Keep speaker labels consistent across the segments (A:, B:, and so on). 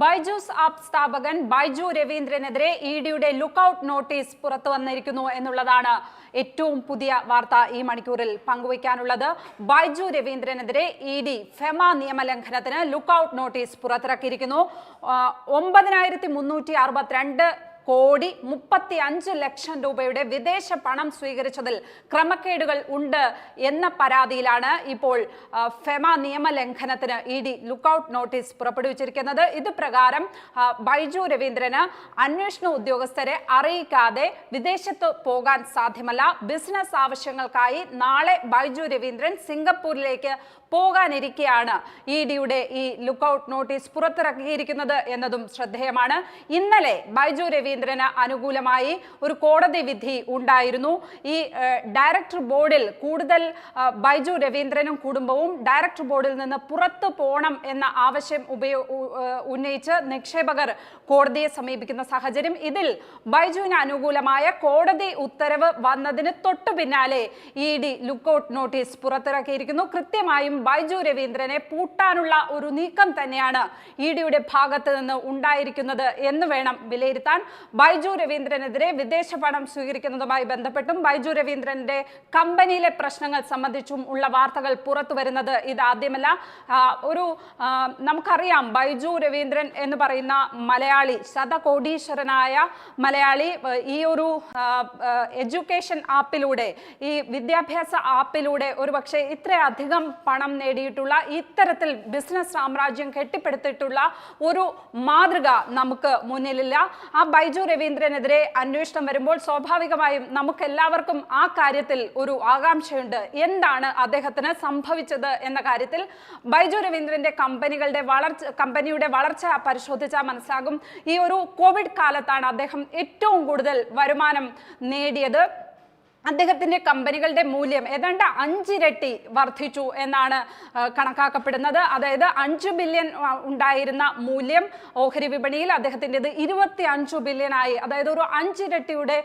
A: Byju's app സ്ഥാപകൻ ബൈജു രവീന്ദ്രനെതിരെ E ഡിയുടെ ലുക്കൌട്ട് നോട്ടീസ് പുറത്തു വന്നിരിക്കുന്നു എന്നുള്ളതാണ് ഏറ്റവും പുതിയ വാർത്ത ഈ മണിക്കൂറിൽ പങ്കുവയ്ക്കാനുള്ളത്. ബൈജു രവീന്ദ്രനെതിരെ ഇ ഡി ഫെമ നിയമലംഘനത്തിന് ലുക്കൌട്ട് നോട്ടീസ് പുറത്തിറക്കിയിരിക്കുന്നു. ഒമ്പതിനായിരത്തി മുന്നൂറ്റി അറുപത്തിരണ്ട് കോടി മുപ്പത്തി അഞ്ച് ലക്ഷം രൂപയുടെ വിദേശ പണം സ്വീകരിച്ചതിൽ ക്രമക്കേടുകൾ ഉണ്ട് എന്ന പരാതിയിലാണ് ഇപ്പോൾ ഫെമ നിയമലംഘനത്തിന് ഇ ഡി ലുക്കൌട്ട് നോട്ടീസ് പുറപ്പെടുവിച്ചിരിക്കുന്നത്. ഇത് പ്രകാരം ബൈജു രവീന്ദ്രന് അന്വേഷണ ഉദ്യോഗസ്ഥരെ അറിയിക്കാതെ വിദേശത്ത് പോകാൻ സാധ്യമല്ല. ബിസിനസ് ആവശ്യങ്ങൾക്കായി നാളെ ബൈജു രവീന്ദ്രൻ സിംഗപ്പൂരിലേക്ക് പോകാനിരിക്കെയാണ് ഇ ഡിയുടെ ഈ ലുക്കൌട്ട് നോട്ടീസ് പുറത്തിറക്കിയിരിക്കുന്നത് എന്നതും ശ്രദ്ധേയമാണ്. ഇന്നലെ ബൈജു രവീന്ദ്രന് അനുകൂലമായി ഒരു കോടതി വിധി ഉണ്ടായിരുന്നു. ഈ ഡയറക്ടർ ബോർഡിൽ കൂടുതൽ ബൈജു രവീന്ദ്രനും കുടുംബവും ഡയറക്ടർ ബോർഡിൽ നിന്ന് പുറത്തു പോകണം എന്ന ആവശ്യം ഉപയോ ഉന്നയിച്ച് നിക്ഷേപകർ കോടതിയെ സമീപിക്കുന്ന സാഹചര്യം ഇതിൽ ബൈജുവിന് അനുകൂലമായ കോടതി ഉത്തരവ് വന്നതിന് തൊട്ടു പിന്നാലെ ഇ ഡി ലുക്കൌട്ട് നോട്ടീസ് പുറത്തിറക്കിയിരിക്കുന്നു. കൃത്യമായും ബൈജു രവീന്ദ്രനെ പൂട്ടാനുള്ള ഒരു നീക്കം തന്നെയാണ് ഇ ഡിയുടെ ഭാഗത്ത് നിന്ന് ഉണ്ടായിരിക്കുന്നത് എന്ന് വേണം വിലയിരുത്താൻ. ബൈജു രവീന്ദ്രനെതിരെ വിദേശ പണം സ്വീകരിക്കുന്നതുമായി ബന്ധപ്പെട്ടും ബൈജു രവീന്ദ്രന്റെ കമ്പനിയിലെ പ്രശ്നങ്ങൾ സംബന്ധിച്ചും ഉള്ള വാർത്തകൾ പുറത്തു വരുന്നത് ഇതാദ്യമല്ല ഒരു നമുക്കറിയാം ബൈജു രവീന്ദ്രൻ എന്ന് പറയുന്ന മലയാളി ശതകോടീശ്വരനായ മലയാളി ഈ ഒരു എഡ്യൂക്കേഷൻ ആപ്പിലൂടെ ഈ വിദ്യാഭ്യാസ ആപ്പിലൂടെ ഒരുപക്ഷെ ഇത്രയധികം പണം നേടിയിട്ടുള്ള ഇത്തരത്തിൽ ബിസിനസ് സാമ്രാജ്യം കെട്ടിപ്പടുത്തിട്ടുള്ള ഒരു മാതൃക നമുക്ക് മുന്നിലില്ല. ആ ബൈജു രവീന്ദ്രനെതിരെ അന്വേഷണം വരുമ്പോൾ സ്വാഭാവികമായും നമുക്ക് എല്ലാവർക്കും ആ കാര്യത്തിൽ ഒരു ആകാംക്ഷയുണ്ട്. എന്താണ് അദ്ദേഹത്തിന് സംഭവിച്ചത് എന്ന കാര്യത്തിൽ ബൈജു രവീന്ദ്രന്റെ കമ്പനികളുടെ വളർച്ച കമ്പനിയുടെ വളർച്ച പരിശോധിച്ചാൽ മനസ്സിലാകും. ഈ ഒരു കോവിഡ് കാലത്താണ് അദ്ദേഹം ഏറ്റവും കൂടുതൽ വരുമാനം നേടിയത്. അദ്ദേഹത്തിന്റെ കമ്പനികളുടെ മൂല്യം ഏതാണ്ട് അഞ്ചിരട്ടി വർദ്ധിച്ചു എന്നാണ് കണക്കാക്കപ്പെടുന്നത്. അതായത് അഞ്ച് ബില്യൺ ഉണ്ടായിരുന്ന മൂല്യം ഓഹരി വിപണിയിൽ അദ്ദേഹത്തിന്റെത് ഇരുപത്തി അഞ്ചു ബില്യണായി അതായത് ഒരു അഞ്ചിരട്ടിയുടെ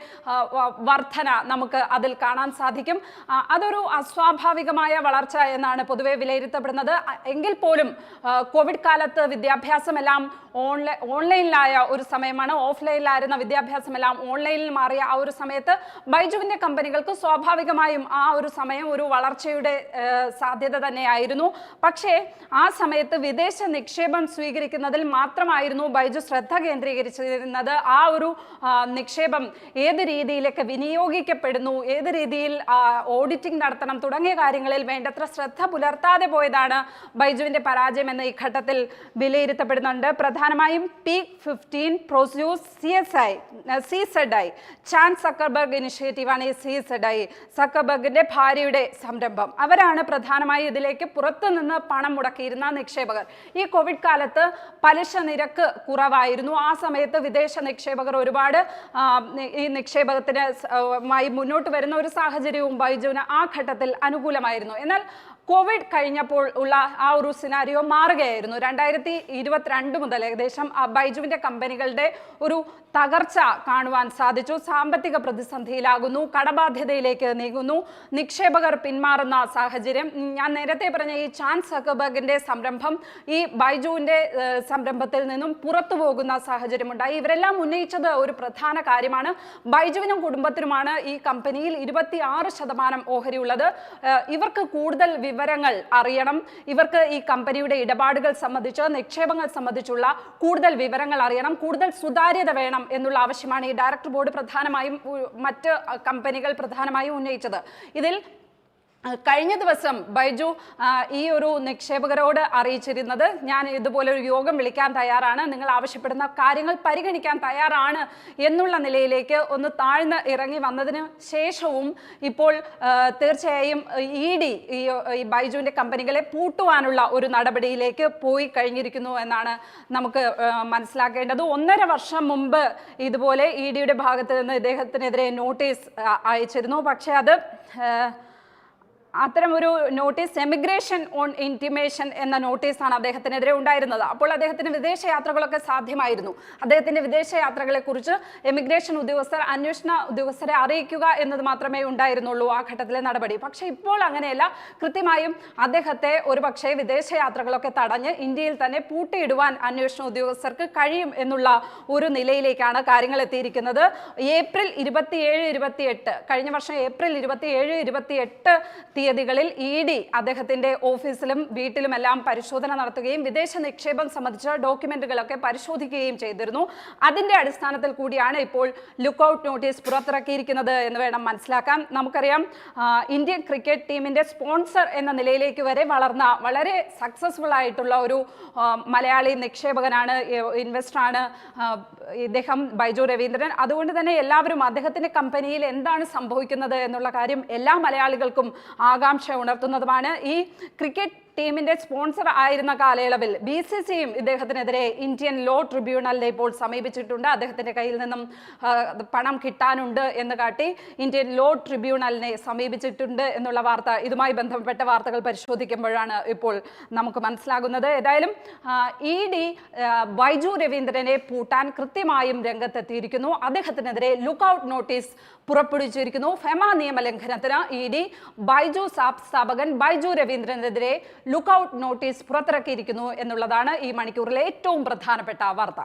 A: വർധന നമുക്ക് അതിൽ കാണാൻ സാധിക്കും. അതൊരു അസ്വാഭാവികമായ വളർച്ച എന്നാണ് പൊതുവെ വിലയിരുത്തപ്പെടുന്നത്. എങ്കിൽ പോലും കോവിഡ് കാലത്ത് വിദ്യാഭ്യാസമെല്ലാം ഓൺലൈ ഓൺലൈനിലായ ഒരു സമയമാണ്. ഓഫ്ലൈനിലായിരുന്ന വിദ്യാഭ്യാസമെല്ലാം ഓൺലൈനിൽ മാറിയ ആ ഒരു സമയത്ത് ബൈജുവിന്റെ കമ്പനികൾക്ക് സ്വാഭാവികമായും ആ ഒരു സമയം ഒരു വളർച്ചയുടെ സാധ്യത തന്നെയായിരുന്നു. പക്ഷേ ആ സമയത്ത് വിദേശ നിക്ഷേപം സ്വീകരിക്കുന്നതിൽ മാത്രമായിരുന്നു ബൈജു ശ്രദ്ധ കേന്ദ്രീകരിച്ചിരുന്നത്. ആ ഒരു നിക്ഷേപം ഏത് രീതിയിലൊക്കെ വിനിയോഗിക്കപ്പെടുന്നു ഏത് രീതിയിൽ ഓഡിറ്റിംഗ് നടത്തണം തുടങ്ങിയ കാര്യങ്ങളിൽ വേണ്ടത്ര ശ്രദ്ധ പുലർത്താതെ പോയതാണ് ബൈജുവിന്റെ പരാജയം എന്ന് ഈ ഘട്ടത്തിൽ വിലയിരുത്തപ്പെടുന്നുണ്ട്. പ്രധാനമായും P fifteen Prosus C S I C Z I Chan Zuckerberg ഇനിഷ്യേറ്റീവാണ് ഈ സി സെഡ് സക്കബഗിന്റെ ഭാര്യയുടെ സംരംഭം. അവരാണ് പ്രധാനമായും ഇതിലേക്ക് പുറത്തുനിന്ന് പണം മുടക്കിയിരുന്ന നിക്ഷേപകർ. ഈ കോവിഡ് കാലത്ത് പലിശ നിരക്ക് കുറവായിരുന്നു. ആ സമയത്ത് വിദേശ നിക്ഷേപകർ ഒരുപാട് ഈ നിക്ഷേപകത്തിന് മുന്നോട്ട് വരുന്ന ഒരു സാഹചര്യവും ബൈജുവിന് ആ ഘട്ടത്തിൽ അനുകൂലമായിരുന്നു. എന്നാൽ കോവിഡ് കഴിഞ്ഞപ്പോൾ ഉള്ള ആ ഒരു സിനാരിയോ മാറുകയായിരുന്നു. രണ്ടായിരത്തി ഇരുപത്തിരണ്ട് മുതൽ ഏകദേശം ആ ബൈജുവിന്റെ കമ്പനികളുടെ ഒരു തകർച്ച കാണുവാൻ സാധിച്ചു. സാമ്പത്തിക പ്രതിസന്ധിയിലാകുന്നു കടബാധ്യതയിലേക്ക് നീങ്ങുന്നു നിക്ഷേപകർ പിന്മാറുന്ന സാഹചര്യം. ഞാൻ നേരത്തെ പറഞ്ഞ ഈ ചാൻസ് സക്കബർഗിന്റെ സംരംഭം ഈ ബൈജുവിന്റെ സംരംഭത്തിൽ നിന്നും പുറത്തു പോകുന്ന സാഹചര്യമുണ്ടായി. ഇവരെല്ലാം ഉന്നയിച്ചത് ഒരു പ്രധാന കാര്യമാണ്. ബൈജുവിനും കുടുംബത്തിനുമാണ് ഈ കമ്പനിയിൽ ഇരുപത്തി ശതമാനം ഓഹരി ഉള്ളത് ഇവർക്ക് കൂടുതൽ വിവരങ്ങൾ അറിയണം. ഇവർക്ക് ഈ കമ്പനിയുടെ ഇടപാടുകൾ സംബന്ധിച്ച് നിക്ഷേപങ്ങൾ സംബന്ധിച്ചുള്ള കൂടുതൽ വിവരങ്ങൾ അറിയണം. കൂടുതൽ സുതാര്യത വേണം എന്നുള്ള ആവശ്യമാണ് ഈ ഡയറക്ടർ ബോർഡ് പ്രധാനമായും മറ്റ് കമ്പനികൾ പ്രധാനമായും ഉന്നയിച്ചത്. ഇതിൽ കഴിഞ്ഞ ദിവസം ബൈജു ഈ ഒരു നിക്ഷേപകരോട് അറിയിച്ചിരുന്നത് ഞാൻ ഇതുപോലെ ഒരു യോഗം വിളിക്കാൻ തയ്യാറാണ്. നിങ്ങൾ ആവശ്യപ്പെടുന്ന കാര്യങ്ങൾ പരിഗണിക്കാൻ തയ്യാറാണ് എന്നുള്ള നിലയിലേക്ക് ഒന്ന് താഴ്ന്ന് ഇറങ്ങി വന്നതിന് ശേഷവും ഇപ്പോൾ തീർച്ചയായും ഇ ഡി ഈ ബൈജുവിന്റെ കമ്പനികളെ പൂട്ടുവാനുള്ള ഒരു നടപടിയിലേക്ക് പോയി കഴിഞ്ഞിരിക്കുന്നു എന്നാണ് നമുക്ക് മനസ്സിലാക്കേണ്ടത്. ഒന്നര വർഷം മുമ്പ് ഇതുപോലെ ഇ ഡിയുടെ ഭാഗത്ത് നിന്ന് ഇദ്ദേഹത്തിനെതിരെ നോട്ടീസ് അയച്ചിരുന്നു. പക്ഷേ അത് അത്തരം ഒരു നോട്ടീസ് എമിഗ്രേഷൻ ഓൺ ഇന്റിമേഷൻ എന്ന നോട്ടീസാണ് അദ്ദേഹത്തിനെതിരെ ഉണ്ടായിരുന്നത്. അപ്പോൾ അദ്ദേഹത്തിന് വിദേശ യാത്രകളൊക്കെ സാധ്യമായിരുന്നു. അദ്ദേഹത്തിന്റെ വിദേശ യാത്രകളെ കുറിച്ച് എമിഗ്രേഷൻ ഉദ്യോഗസ്ഥർ അന്വേഷണ ഉദ്യോഗസ്ഥരെ അറിയിക്കുക എന്നത് മാത്രമേ ഉണ്ടായിരുന്നുള്ളൂ ആ ഘട്ടത്തിലെ നടപടി. പക്ഷേ ഇപ്പോൾ അങ്ങനെയല്ല. കൃത്യമായും അദ്ദേഹത്തെ ഒരു പക്ഷേ വിദേശ യാത്രകളൊക്കെ തടഞ്ഞ് ഇന്ത്യയിൽ തന്നെ പൂട്ടിയിടുവാൻ അന്വേഷണ ഉദ്യോഗസ്ഥർക്ക് കഴിയും എന്നുള്ള ഒരു നിലയിലേക്കാണ് കാര്യങ്ങൾ എത്തിയിരിക്കുന്നത്. ഏപ്രിൽ ഇരുപത്തിയേഴ് ഇരുപത്തിയെട്ട് കഴിഞ്ഞ വർഷം ഏപ്രിൽ ഇരുപത്തിയേഴ് ഇരുപത്തിയെട്ട് തീയതികളിൽ ഇ ഡി അദ്ദേഹത്തിന്റെ ഓഫീസിലും വീട്ടിലുമെല്ലാം പരിശോധന നടത്തുകയും വിദേശ നിക്ഷേപം സംബന്ധിച്ച ഡോക്യുമെന്റുകളൊക്കെ പരിശോധിക്കുകയും ചെയ്തിരുന്നു. അതിന്റെ അടിസ്ഥാനത്തിൽ കൂടിയാണ് ഇപ്പോൾ ലുക്കൌട്ട് നോട്ടീസ് പുറത്തിറക്കിയിരിക്കുന്നത് എന്ന് വേണം മനസ്സിലാക്കാൻ. നമുക്കറിയാം ഇന്ത്യൻ ക്രിക്കറ്റ് ടീമിന്റെ സ്പോൺസർ എന്ന നിലയിലേക്ക് വരെ വളർന്ന വളരെ സക്സസ്ഫുൾ ആയിട്ടുള്ള ഒരു മലയാളി നിക്ഷേപകനാണ് ഇൻവെസ്റ്ററാണ് ഇദ്ദേഹം ബൈജു രവീന്ദ്രൻ. അതുകൊണ്ട് തന്നെ എല്ലാവരും അദ്ദേഹത്തിന്റെ കമ്പനിയിൽ എന്താണ് സംഭവിക്കുന്നത് എന്നുള്ള കാര്യം എല്ലാ മലയാളികൾക്കും ആകാംക്ഷ ഉണർത്തുന്നതുമാണ് ഈ ക്രിക്കറ്റ് ടീമിന്റെ സ്പോൺസർ ആയിരുന്ന കാലയളവിൽ ബി സി സിയും ഇദ്ദേഹത്തിനെതിരെ ഇന്ത്യൻ ലോ ട്രിബ്യൂണലിനെ ഇപ്പോൾ സമീപിച്ചിട്ടുണ്ട്. അദ്ദേഹത്തിന്റെ കയ്യിൽ നിന്നും പണം കിട്ടാനുണ്ട് എന്ന് കാട്ടി ഇന്ത്യൻ ലോ ട്രിബ്യൂണലിനെ സമീപിച്ചിട്ടുണ്ട് എന്നുള്ള വാർത്ത ഇതുമായി ബന്ധപ്പെട്ട വാർത്തകൾ പരിശോധിക്കുമ്പോഴാണ് ഇപ്പോൾ നമുക്ക് മനസ്സിലാകുന്നത്. ഏതായാലും ഇ ഡി ബൈജു രവീന്ദ്രനെ പൂട്ടാൻ കൃത്യമായും രംഗത്തെത്തിയിരിക്കുന്നു. അദ്ദേഹത്തിനെതിരെ ലുക്കൌട്ട് നോട്ടീസ് പുറപ്പെടുവിച്ചിരിക്കുന്നു. ഫെമ നിയമലംഘനത്തിന് ഇ ഡി ബൈജു സാബ് സ്ഥാപകൻ ബൈജു രവീന്ദ്രനെതിരെ ലുക്കൌട്ട് നോട്ടീസ് പുറത്തിറക്കിയിരിക്കുന്നു എന്നുള്ളതാണ് ഈ മണിക്കൂറിലെ ഏറ്റവും പ്രധാനപ്പെട്ട വാർത്ത.